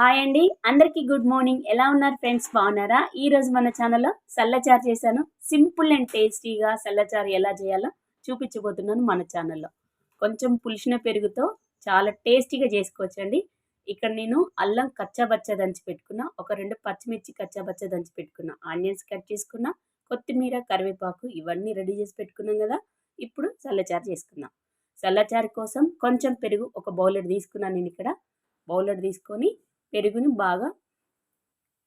Hi అండి. అందరికీ good morning. ఎలా ఉన్నారు ఫ్రెండ్స్? బాగున్నారా? ఈరోజు మన ఛానల్లో సల్లచారు చేశాను. సింపుల్ అండ్ టేస్టీగా సల్లచారు ఎలా చేయాలో చూపించబోతున్నాను మన ఛానల్లో. కొంచెం పులిసిన పెరుగుతో చాలా టేస్టీగా చేసుకోవచ్చండి. ఇక్కడ నేను అల్లం కచ్చాబచ్చ దంచి పెట్టుకున్నా ఒక రెండు పచ్చిమిర్చి కచ్చాబచ్చ దంచి పెట్టుకున్నా ఆనియన్స్ కట్ చేసుకున్నా కొత్తిమీర కరివేపాకు ఇవన్నీ రెడీ చేసి పెట్టుకున్నాం కదా. ఇప్పుడు చల్లచారు చేసుకుందాం. చల్లచారు కోసం కొంచెం పెరుగు ఒక బౌలెడ్ తీసుకున్నాను నేను ఇక్కడ. బౌలెడ్ తీసుకొని పెరుగుని బాగా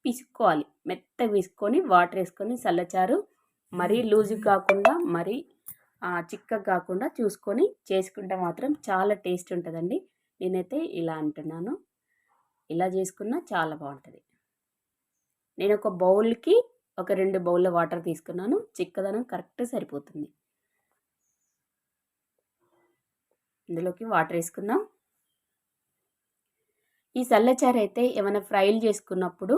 పిసుక్కోవాలి. మెత్తగా పిసుకొని వాటర్ వేసుకొని చల్లచారు. మరీ లూజు కాకుండా మరీ చిక్కగా కాకుండా చూసుకొని చేసుకుంటే మాత్రం చాలా టేస్ట్ ఉంటుందండి. నేనైతే ఇలా అంటున్నాను. ఇలా చేసుకున్నా చాలా బాగుంటుంది. నేను ఒక బౌల్కి ఒక రెండు బౌల్ల వాటర్ తీసుకున్నాను. చిక్కదనం కరెక్ట్ సరిపోతుంది. ఇందులోకి వాటర్ వేసుకుందాం. ఈ సల్లచారు అయితే ఏమైనా ఫ్రైలు చేసుకున్నప్పుడు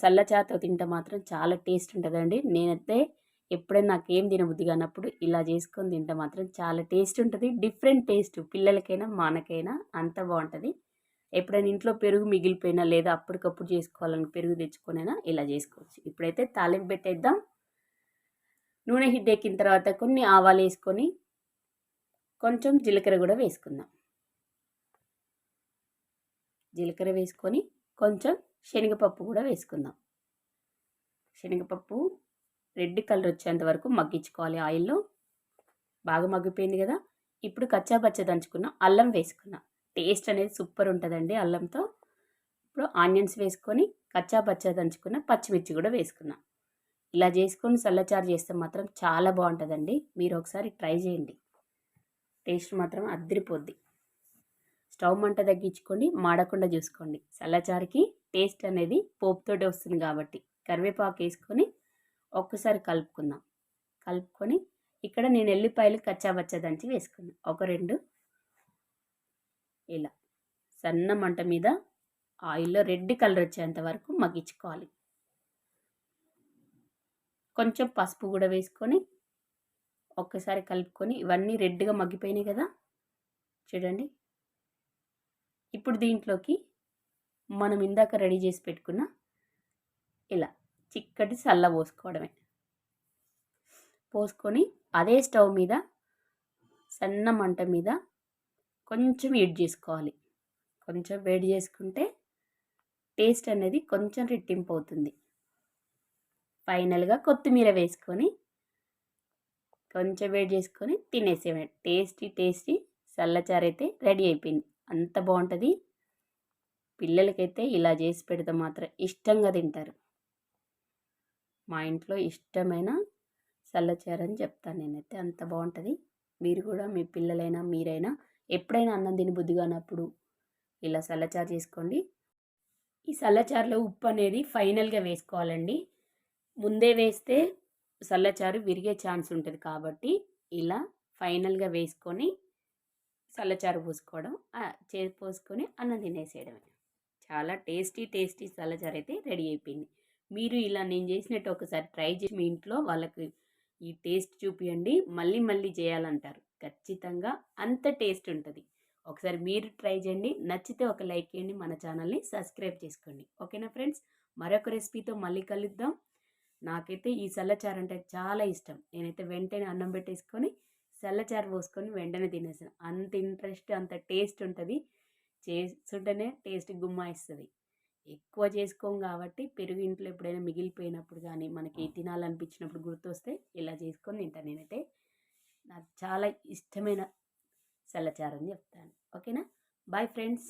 సల్లచారుతో తింటే మాత్రం చాలా టేస్ట్ ఉంటుందండి. నేనైతే ఎప్పుడైనా నాకేం తినబుద్ధి కానప్పుడు ఇలా చేసుకొని తింటే మాత్రం చాలా టేస్ట్ ఉంటుంది. డిఫరెంట్ టేస్ట్ పిల్లలకైనా మనకైనా అంత బాగుంటుంది. ఎప్పుడైనా ఇంట్లో పెరుగు మిగిలిపోయినా లేదా అప్పటికప్పుడు చేసుకోవాలని పెరుగు తెచ్చుకొనైనా ఇలా చేసుకోవచ్చు. ఇప్పుడైతే తాలింపు పెట్టేద్దాం. నూనె హిట్ ఎక్కిన తర్వాత కొన్ని ఆవాలు వేసుకొని కొంచెం జీలకర్ర కూడా వేసుకుందాం. జీలకర్ర వేసుకొని కొంచెం శనగపప్పు కూడా వేసుకుందాం. శనగపప్పు రెడ్ కలర్ వచ్చేంత వరకు మగ్గించుకోవాలి ఆయిల్లో. బాగా మగ్గిపోయింది కదా. ఇప్పుడు కచ్చా పచ్చ దంచుకున్న అల్లం వేసుకున్నా. టేస్ట్ అనేది సూపర్ ఉంటుందండి అల్లంతో. ఇప్పుడు ఆనియన్స్ వేసుకొని కచ్చా పచ్చ దంచుకున్న పచ్చిమిర్చి కూడా వేసుకున్నా. ఇలా చేసుకొని చల్లచారు చేస్తే మాత్రం చాలా బాగుంటుందండి. మీరు ఒకసారి ట్రై చేయండి. టేస్ట్ మాత్రం అద్దరిపోద్ది. స్టవ్ మంట తగ్గించుకొని మాడకుండా చూసుకోండి. చల్లచారికి టేస్ట్ అనేది పోపుతోటి వస్తుంది కాబట్టి కరివేపాకు వేసుకొని ఒక్కసారి కలుపుకుందాం. కలుపుకొని ఇక్కడ నేను ఎల్లిపాయలు కచ్చాబచ్చ దంచి వేసుకున్నాను ఒక రెండు ఇలా సన్న మంట మీద ఆయిల్లో రెడ్ కలర్ వచ్చేంత వరకు మగ్గించుకోవాలి. కొంచెం పసుపు కూడా వేసుకొని ఒక్కసారి కలుపుకొని ఇవన్నీ రెడ్గా మగ్గిపోయినాయి కదా. చూడండి. ఇప్పుడు దీంట్లోకి మనం ఇందాక రెడీ చేసి పెట్టుకున్న ఇలా చిక్కటి చల్ల పోసుకోవడమే. పోసుకొని అదే స్టవ్ మీద సన్న మంట మీద కొంచెం వేడి చేసుకోవాలి. కొంచెం వేడి చేసుకుంటే టేస్ట్ అనేది కొంచెం రెట్టింపు అవుతుంది. ఫైనల్గా కొత్తిమీర వేసుకొని కొంచెం వేడి చేసుకొని తినేసేవాడు టేస్టీ టేస్టీ చల్లచారైతే అయితే రెడీ అయిపోయింది. అంత బాగుంటుంది పిల్లలకైతే ఇలా చేసి పెడితే మాత్రం ఇష్టంగా తింటారు. మా ఇంట్లో ఇష్టమైన చల్లచారు అని చెప్తాను నేనైతే. అంత బాగుంటుంది మీరు కూడా మీ పిల్లలైనా మీరైనా ఎప్పుడైనా అన్నం తిని బుద్ధిగానప్పుడు ఇలా చల్లచారు చేసుకోండి. ఈ చల్లచారులో ఉప్పు అనేది ఫైనల్గా వేసుకోవాలండి. ముందే వేస్తే చల్లచారు విరిగే ఛాన్స్ ఉంటుంది కాబట్టి ఇలా ఫైనల్గా వేసుకొని చల్లచారు పోసుకోవడం చే పోసుకొని అన్నం తినేసేయడమే. చాలా టేస్టీ టేస్టీ చల్లచారు అయితే రెడీ అయిపోయింది. మీరు ఇలా నేను చేసినట్టు ఒకసారి ట్రై చేసి మీ ఇంట్లో వాళ్ళకి ఈ టేస్ట్ చూపియండి. మళ్ళీ మళ్ళీ చేయాలంటారు. ఖచ్చితంగా అంత టేస్ట్ ఉంటుంది. ఒకసారి మీరు ట్రై చేయండి. నచ్చితే ఒక లైక్ చేయండి. మన ఛానల్ని సబ్స్క్రైబ్ చేసుకోండి. ఓకేనా ఫ్రెండ్స్? మరొక రెసిపీతో మళ్ళీ కలుద్దాం. నాకైతే ఈ చల్లచారు అంటే చాలా ఇష్టం. నేనైతే వెంటనే అన్నం పెట్టేసుకొని చల్లచారు పోసుకొని వెంటనే తినేసాను అంత ఇంట్రెస్ట్ అంత టేస్ట్ ఉంటుంది. చేస్తుంటేనే టేస్ట్ గుమ్మాయిస్తుంది. ఎక్కువ చేసుకోం కాబట్టి పెరుగు ఇంట్లో ఎప్పుడైనా మిగిలిపోయినప్పుడు కానీ మనకి తినాలనిపించినప్పుడు గుర్తొస్తే ఇలా చేసుకొని తింటాను నేనైతే. నాకు చాలా ఇష్టమైన చల్లచారు అని చెప్తాను. ఓకేనా? Bye friends.